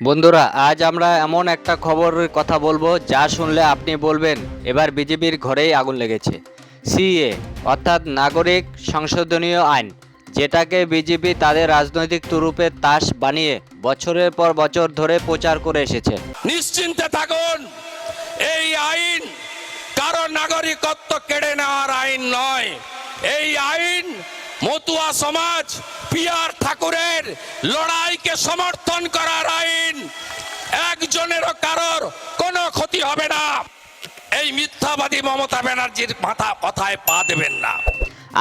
বন্ধুরা, আজ আমরা এমন একটা খবরের কথা বলব যা শুনলে আপনি বলবেন, এবার বিজেপির ঘরেই আগুন লেগেছে। সিএ, অর্থাৎ নাগরিক সংশোধনীয় আইন, যেটাকে বিজেপি তাদের রাজনৈতিক তুরুপের তাস বানিয়ে বছরের পর বছর ধরে প্রচার করে এসেছে। নিশ্চিন্তে থাকুন, এই আইন কারও নাগরিকত্ব কেড়ে নেওয়ার আইন নয়। এই আইন মতুয়া সমাজ, পিয়ার ঠাকুরের লড়াইকে সমর্থন করার আইন। একজনেরও কারোর কোনো ক্ষতি হবে না। এই মিথ্যাবাদী মমতা ব্যানার্জির মাথা কথায় পা দেবেন না।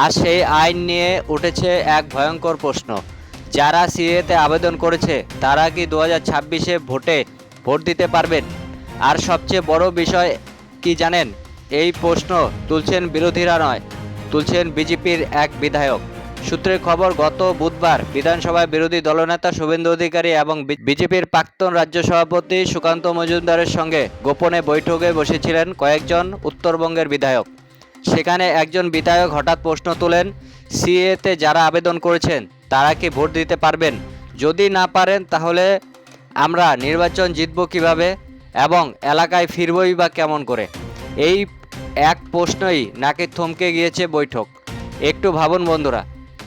আর সেই আইন নিয়ে উঠেছে এক ভয়ঙ্কর প্রশ্ন। যারা সিএতে আবেদন করেছে, তারা কি দু হাজার ছাব্বিশে ভোটে ভোট দিতে পারবেন? আর সবচেয়ে বড় বিষয় কি জানেন? এই প্রশ্ন তুলছেন বিরোধীরা নয়। তুলছেন বিজেপির এক বিধায়ক। সূত্রের খবর, গত বুধবার বিধানসভায় বিরোধী দলনেতা শুভেন্দু অধিকারী এবং বিজেপির প্রাক্তন রাজ্য সভাপতি সুকান্ত মজুমদারের সঙ্গে গোপনে বৈঠকে বসেছিলেন কয়েকজন উত্তরবঙ্গের বিধায়ক। সেখানে একজন বিধায়ক হঠাৎ প্রশ্ন তোলেন, সিএতে যারা আবেদন করেছেন, তারা কি ভোট দিতে পারবেন? যদি না পারেন, তাহলে আমরা নির্বাচন জিতব কীভাবে? এবং এলাকায় ফিরবই বা কেমন করে? এই এক প্রশ্নই নাকি থমকে গিয়েছে বৈঠক। একটু ভাবুন বন্ধুরা,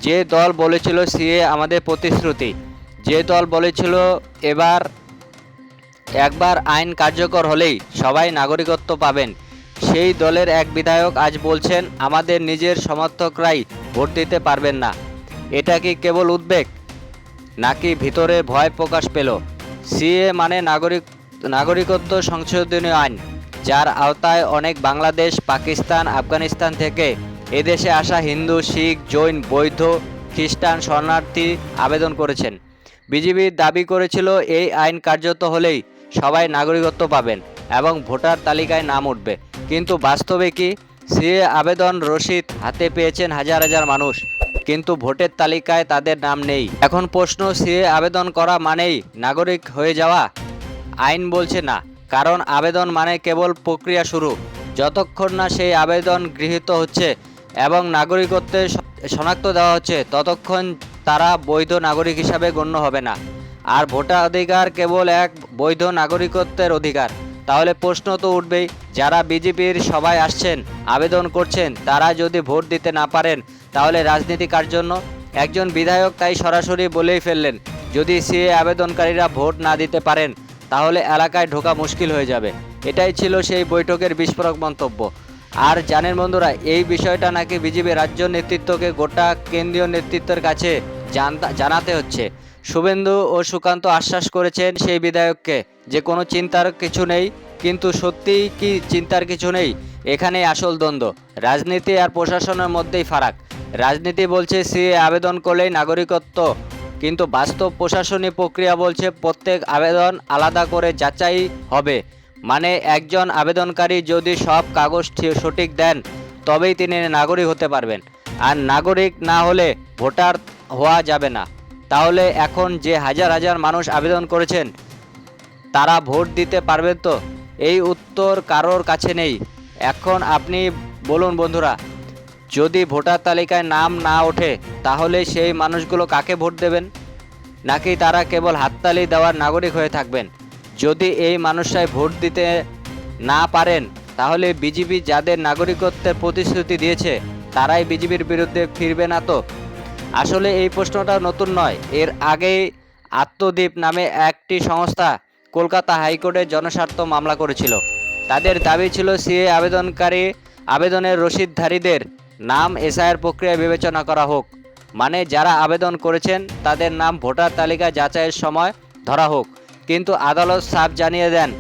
যে দল বলেছিল সিএ আমাদের প্রতিশ্রুতি, যে দল বলেছিল এবার একবার আইন কার্যকর হলেই সবাই নাগরিকত্ব পাবেন, সেই দলের এক বিধায়ক আজ বলছেন, আমাদের নিজের সমর্থকরাই ভোট দিতে পারবেন না। এটা কি কেবল উদ্বেগ? নাকি ভিতরে ভয় প্রকাশ পেল? সিএ মানে নাগরিক, নাগরিকত্ব সংশোধনী আইন। যার আওতায় অনেক বাংলাদেশ, পাকিস্তান, আফগানিস্তান থেকে এদেশে আসা হিন্দু, শিখ, জৈন, বৌদ্ধ, খ্রিস্টান শরণার্থী আবেদন করেছেন। বিজেপি দাবি করেছিল এই আইন কার্যত হলেই সবাই নাগরিকত্ব পাবেন এবং ভোটার তালিকায় নাম উঠবে। কিন্তু বাস্তবে কি? সিএ আবেদন রসিদ হাতে পেয়েছেন হাজার হাজার মানুষ, কিন্তু ভোটের তালিকায় তাদের নাম নেই। এখন প্রশ্ন সিএ আবেদন করা মানেই নাগরিক হয়ে যাওয়া? আইন বলছে না। কারণ আবেদন মানে কেবল প্রক্রিয়া শুরু। যতক্ষণ না সেই আবেদন গৃহীত হচ্ছে এবং নাগরিকত্বের শনাক্ত দেওয়া হচ্ছে, ততক্ষণ তারা বৈধ নাগরিক হিসাবে গণ্য হবে না। আর ভোটার অধিকার কেবল এক বৈধ নাগরিকত্বের অধিকার। তাহলে প্রশ্ন তো উঠবেই, যারা বিজেপির সবাই আসছেন, আবেদন করছেন, তারা যদি ভোট দিতে না পারেন, তাহলে রাজনীতি কার জন্য? একজন বিধায়ক তাই সরাসরি বলেই ফেললেন, যদি সিএ আবেদনকারীরা ভোট না দিতে পারেন তাহলে এলাকায় ঢোকা মুশকিল হয়ে যাবে। এটাই ছিল সেই বৈঠকের বিস্ফোরক মন্তব্য। আর জানেন বন্ধুরা, এই বিষয়টা নাকি বিজেপি রাজ্য নেতৃত্বকে গোটা কেন্দ্রীয় নেতৃত্বের কাছে জানতা- হচ্ছে। শুভেন্দু ও সুকান্ত আশ্বাস করেছেন সেই বিধায়ককে যে কোনো চিন্তার কিছু নেই, কিন্তু সত্যিই কি চিন্তার কিছু নেই, এখানেই আসল দ্বন্দ্ব। রাজনীতি আর প্রশাসনের মধ্যেই ফারাক। রাজনীতি বলছে, সিএ আবেদন করলেই নাগরিকত্ব কিন্তু বাস্তব প্রশাসনিক প্রক্রিয়া বলছে প্রত্যেক আবেদন আলাদা করে যাচাই হবে। মানে একজন আবেদনকারী যদি সব কাগজ সঠিক দেন, তবেই তিনি নাগরিক হতে পারবেন। আর নাগরিক না হলে ভোটার হওয়া যাবে না। তাহলে এখন যে হাজার হাজার মানুষ আবেদন করেছেন, তারা ভোট দিতে পারবেন তো? এই উত্তর কারোর কাছে নেই। এখন আপনি বলুন বন্ধুরা যদি ভোটার তালিকায় নাম না ওঠে, তাহলে সেই মানুষগুলো কাকে ভোট দেবেন? নাকি তারা কেবল হাততালি দেওয়ার নাগরিক হয়ে থাকবেন? যদি এই মানুষরাই ভোট দিতে না পারেন, তাহলে বিজেপি যাদের নাগরিকত্বের প্রতিশ্রুতি দিয়েছে, তারাই বিজেপির বিরুদ্ধে ফিরবে না তো? আসলে এই প্রশ্নটা নতুন নয়। এর আগেই আত্মদ্বীপ নামে একটি সংস্থা কলকাতা হাইকোর্টে জনস্বার্থ মামলা করেছিল। তাদের দাবি ছিল, সিএ আবেদনকারী আবেদনের রসিদধারীদের নাম এসআইয়ের প্রক্রিয়া বিবেচনা করা হোক। মানে যারা আবেদন করেছেন, তাদের নাম ভোটার তালিকা যাচাইয়ের সময় ধরা হোক। কিন্তু আদালত সাফ জানিয়ে দেন,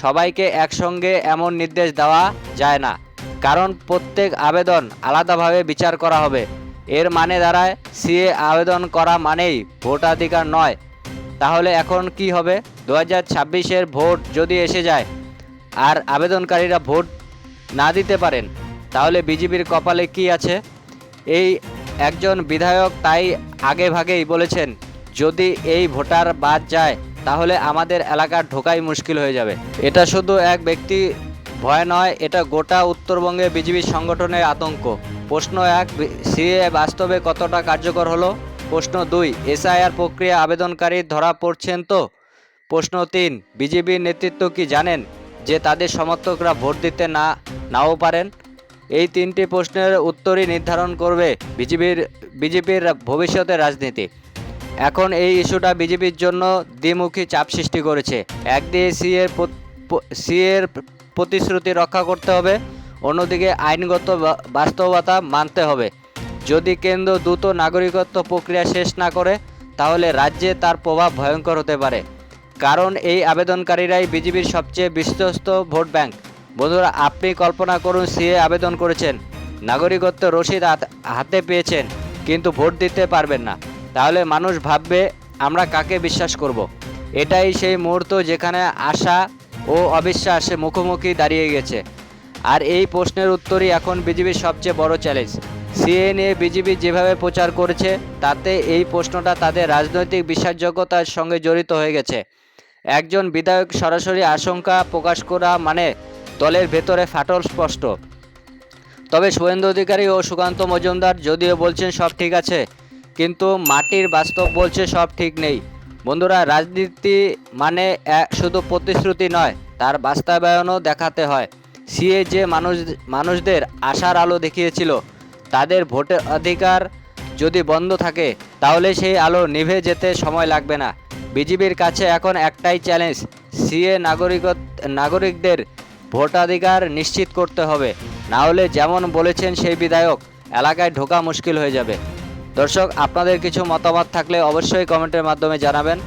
সবাইকে একসঙ্গে এমন নির্দেশ দেওয়া যায় না। কারণ প্রত্যেক আবেদন আলাদাভাবে বিচার করা হবে। এর মানে দাঁড়ায়, সিএ আবেদন করা মানেই ভোটাধিকার নয়। তাহলে এখন কি হবে? দু হাজার ছাব্বিশের ভোট যদি এসে যায়, আর আবেদনকারীরা ভোট না দিতে পারেন তাহলে বিজেপির কপালে কি আছে? এই একজন বিধায়ক তাই আগে ভাগেই বলেছেন, যদি এই ভোটার বাদ যায়, তাহলে আমাদের এলাকার ঢোকাই মুশকিল হয়ে যাবে। এটা শুধু এক ব্যক্তি ভয় নয়, এটা গোটা উত্তরবঙ্গে বিজেপি সংগঠনের আতঙ্ক। প্রশ্ন এক, সিএ বাস্তবে কতটা কার্যকর হলো? প্রশ্ন দুই, এসআইআর প্রক্রিয়া আবেদনকারী ধরা পড়ছেন তো? প্রশ্ন তিন, বিজেপির নেতৃত্ব কি জানেন যে তাদের সমর্থকরা ভোট দিতে না, নাও পারেন? এই তিনটি প্রশ্নের উত্তরই নির্ধারণ করবে বিজেপির বিজেপির ভবিষ্যতের রাজনীতি। এখন এই ইস্যুটা বিজেপির জন্য দ্বিমুখী চাপ সৃষ্টি করেছে। একদিকে সিএর সিএর প্রতিশ্রুতি রক্ষা করতে হবে, অন্যদিকে আইনগত বাস্তবতা মানতে হবে। যদি কেন্দ্র দ্রুত নাগরিকত্ব প্রক্রিয়া শেষ না করে, তাহলে রাজ্যে তার প্রভাব ভয়ঙ্কর হতে পারে। কারণ এই আবেদনকারীরাই বিজেপির সবচেয়ে বিশ্বস্ত ভোট ব্যাংক। বন্ধুরা, আপনি কল্পনা করুন সিএ আবেদন করেছেন। নাগরিকত্ব রসিদ হাত- পেয়েছেন, কিন্তু ভোট দিতে পারবেন না। তাহলে মানুষ ভাববে, আমরা কাকে বিশ্বাস করব। এটাই সেই মুহূর্ত যেখানে আশা ও অবিশ্বাস মুখোমুখি দাঁড়িয়ে গেছে। আর এই প্রশ্নের উত্তরই এখন বিজেপির সবচেয়ে বড় চ্যালেঞ্জ। সিএ নিয়ে বিজেপি যেভাবে প্রচার করেছে, তাতে এই প্রশ্নটা তাদের রাজনৈতিক বিশ্বাসযোগ্যতার সঙ্গে জড়িত হয়ে গেছে। একজন বিধায়ক সরাসরি আশঙ্কা প্রকাশ করা মানে দলের ভেতরে ফাটল স্পষ্ট। তবে শুভেন্দু অধিকারী ও সুকান্ত মজুমদার যদিও বলছেন সব ঠিক আছে, কিন্তু মাটির বাস্তব বলছে সব ঠিক নেই। বন্ধুরা, রাজনীতি মানে শুধু প্রতিশ্রুতি নয়, তার বাস্তবায়নও দেখাতে হয়। সিএ যে মানুষ, মানুষদের আশার আলো দেখিয়েছিল, তাদের ভোটের অধিকার যদি বন্ধ থাকে, তাহলে সেই আলো নিভে যেতে সময় লাগবে না। বিজেপির কাছে এখন একটাই চ্যালেঞ্জ, সিএ নাগরিক নাগরিকদের ভোটাধিকার নিশ্চিত করতে হবে। না হলে যেমন বলেছেন সেই বিধায়ক, এলাকায় ঢোকা মুশকিল হয়ে যাবে। দর্শক, আপনাদের কিছু মতামত থাকলে অবশ্যই কমেন্টের মাধ্যমে জানাবেন।